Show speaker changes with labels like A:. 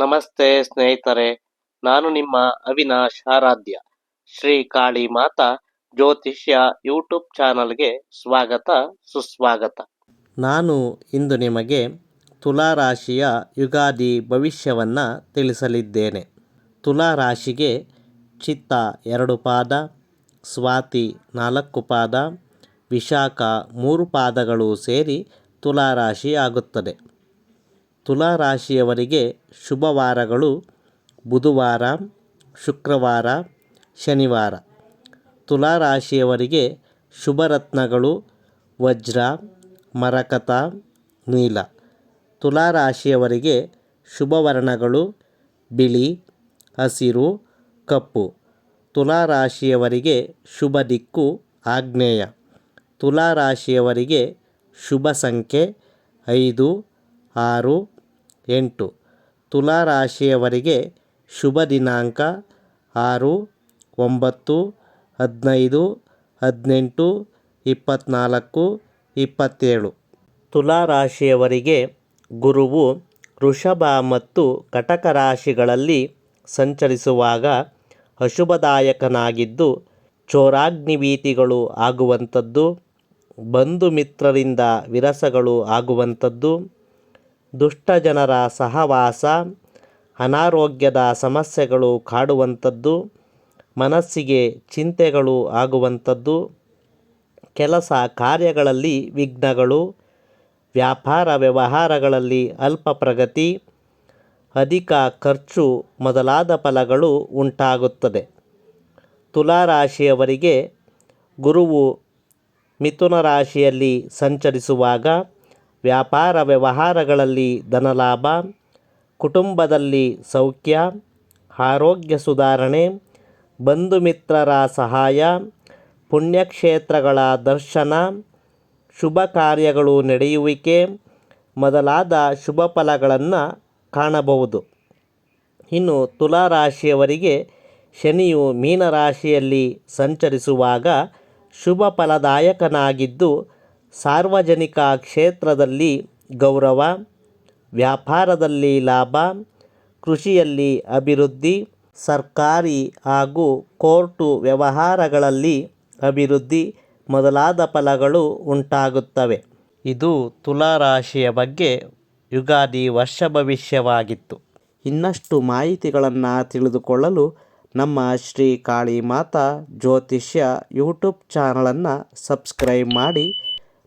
A: ನಮಸ್ತೆ ಸ್ನೇಹಿತರೆ, ನಾನು ನಿಮ್ಮ ಅವಿನಾಶ್ ಆರಾಧ್ಯ. ಶ್ರೀ ಕಾಳಿ ಮಾತಾ ಜ್ಯೋತಿಷ್ಯ ಯೂಟ್ಯೂಬ್ ಚಾನಲ್ಗೆ ಸ್ವಾಗತ, ಸುಸ್ವಾಗತ. ನಾನು ಇಂದು ನಿಮಗೆ ತುಲಾರಾಶಿಯ ಯುಗಾದಿ ಭವಿಷ್ಯವನ್ನು ತಿಳಿಸಲಿದ್ದೇನೆ. ತುಲಾರಾಶಿಗೆ ಚಿತ್ತ ಎರಡು ಪಾದ, ಸ್ವಾತಿ ನಾಲ್ಕು ಪಾದ, ವಿಶಾಖ ಮೂರು ಪಾದಗಳು ಸೇರಿ ತುಲಾರಾಶಿ ಆಗುತ್ತದೆ. ತುಲಾರಾಶಿಯವರಿಗೆ ಶುಭವಾರಗಳು. ಬುಧವಾರ, ಶುಕ್ರವಾರ, ಶನಿವಾರ. ತುಲಾರಾಶಿಯವರಿಗೆ ಶುಭರತ್ನಗಳು. ವಜ್ರ, ಮರಕತ, ನೀಲ. ತುಲಾರಾಶಿಯವರಿಗೆ ಶುಭವರ್ಣಗಳು. ಬಿಳಿ, ಹಸಿರು, ಕಪ್ಪು. ತುಲಾರಾಶಿಯವರಿಗೆ ಶುಭ ದಿಕ್ಕು ಆಗ್ನೇಯ ತುಲಾರಾಶಿಯವರಿಗೆ ಶುಭ ಸಂಖ್ಯೆ ಐದು, ಆರು ಎಂಟು. ತುಲಾರಾಶಿಯವರಿಗೆ ಶುಭ ದಿನಾಂಕ ಆರು, ಒಂಬತ್ತು, ಹದಿನೈದು, ಹದಿನೆಂಟು ಇಪ್ಪತ್ತ್ನಾಲ್ಕು ಇಪ್ಪತ್ತೇಳು. ತುಲಾರಾಶಿಯವರಿಗೆ ಗುರುವು ವೃಷಭ ಮತ್ತು ಕಟಕ ರಾಶಿಗಳಲ್ಲಿ ಸಂಚರಿಸುವಾಗ ಅಶುಭದಾಯಕನಾಗಿದ್ದು ಚೋರಾಗ್ನಿಭೀತಿಗಳು ಆಗುವಂಥದ್ದು, ಬಂಧು ಮಿತ್ರರಿಂದ ವಿರಸಗಳು ಆಗುವಂಥದ್ದು ದುಷ್ಟ ಜನರ ಸಹವಾಸ, ಅನಾರೋಗ್ಯದ ಸಮಸ್ಯೆಗಳು ಕಾಡುವಂಥದ್ದು, ಮನಸ್ಸಿಗೆ ಚಿಂತೆಗಳು ಆಗುವಂಥದ್ದು, ಕೆಲಸ ಕಾರ್ಯಗಳಲ್ಲಿ ವಿಘ್ನಗಳು, ವ್ಯಾಪಾರ ವ್ಯವಹಾರಗಳಲ್ಲಿ ಅಲ್ಪ ಪ್ರಗತಿ, ಅಧಿಕ ಖರ್ಚು ಮೊದಲಾದ ಫಲಗಳು ಉಂಟಾಗುತ್ತದೆ. ತುಲಾರಾಶಿಯವರಿಗೆ ಗುರುವು ಮಿಥುನ ರಾಶಿಯಲ್ಲಿ ಸಂಚರಿಸುವಾಗ ವ್ಯಾಪಾರ ವ್ಯವಹಾರಗಳಲ್ಲಿ ಧನಲಾಭ, ಕುಟುಂಬದಲ್ಲಿ ಸೌಖ್ಯ, ಆರೋಗ್ಯ ಸುಧಾರಣೆ ಬಂಧು ಮಿತ್ರರ ಸಹಾಯ, ಪುಣ್ಯಕ್ಷೇತ್ರಗಳ ದರ್ಶನ, ಶುಭ ಕಾರ್ಯಗಳು ನಡೆಯುವಿಕೆ ಮೊದಲಾದ ಶುಭ ಫಲಗಳನ್ನು ಕಾಣಬಹುದು. ಇನ್ನು ತುಲಾರಾಶಿಯವರಿಗೆ ಶನಿಯು ಮೀನರಾಶಿಯಲ್ಲಿ ಸಂಚರಿಸುವಾಗ ಶುಭ ಫಲದಾಯಕನಾಗಿದ್ದು ಸಾರ್ವಜನಿಕ ಕ್ಷೇತ್ರದಲ್ಲಿ ಗೌರವ, ವ್ಯಾಪಾರದಲ್ಲಿ ಲಾಭ, ಕೃಷಿಯಲ್ಲಿ ಅಭಿವೃದ್ಧಿ, ಸರ್ಕಾರಿ ಹಾಗೂ ಕೋರ್ಟು ವ್ಯವಹಾರಗಳಲ್ಲಿ ಅಭಿವೃದ್ಧಿ ಮೊದಲಾದ ಫಲಗಳು ಉಂಟಾಗುತ್ತವೆ. ಇದು ತುಲಾರಾಶಿಯ ಬಗ್ಗೆ ಯುಗಾದಿ ವರ್ಷ ಭವಿಷ್ಯವಾಗಿತ್ತು. ಇನ್ನಷ್ಟು ಮಾಹಿತಿಗಳನ್ನು ತಿಳಿದುಕೊಳ್ಳಲು ನಮ್ಮ ಶ್ರೀ ಕಾಳಿ ಮಾತಾ ಜ್ಯೋತಿಷ್ಯ ಯೂಟ್ಯೂಬ್ ಚಾನಲನ್ನು ಸಬ್ಸ್ಕ್ರೈಬ್ ಮಾಡಿ.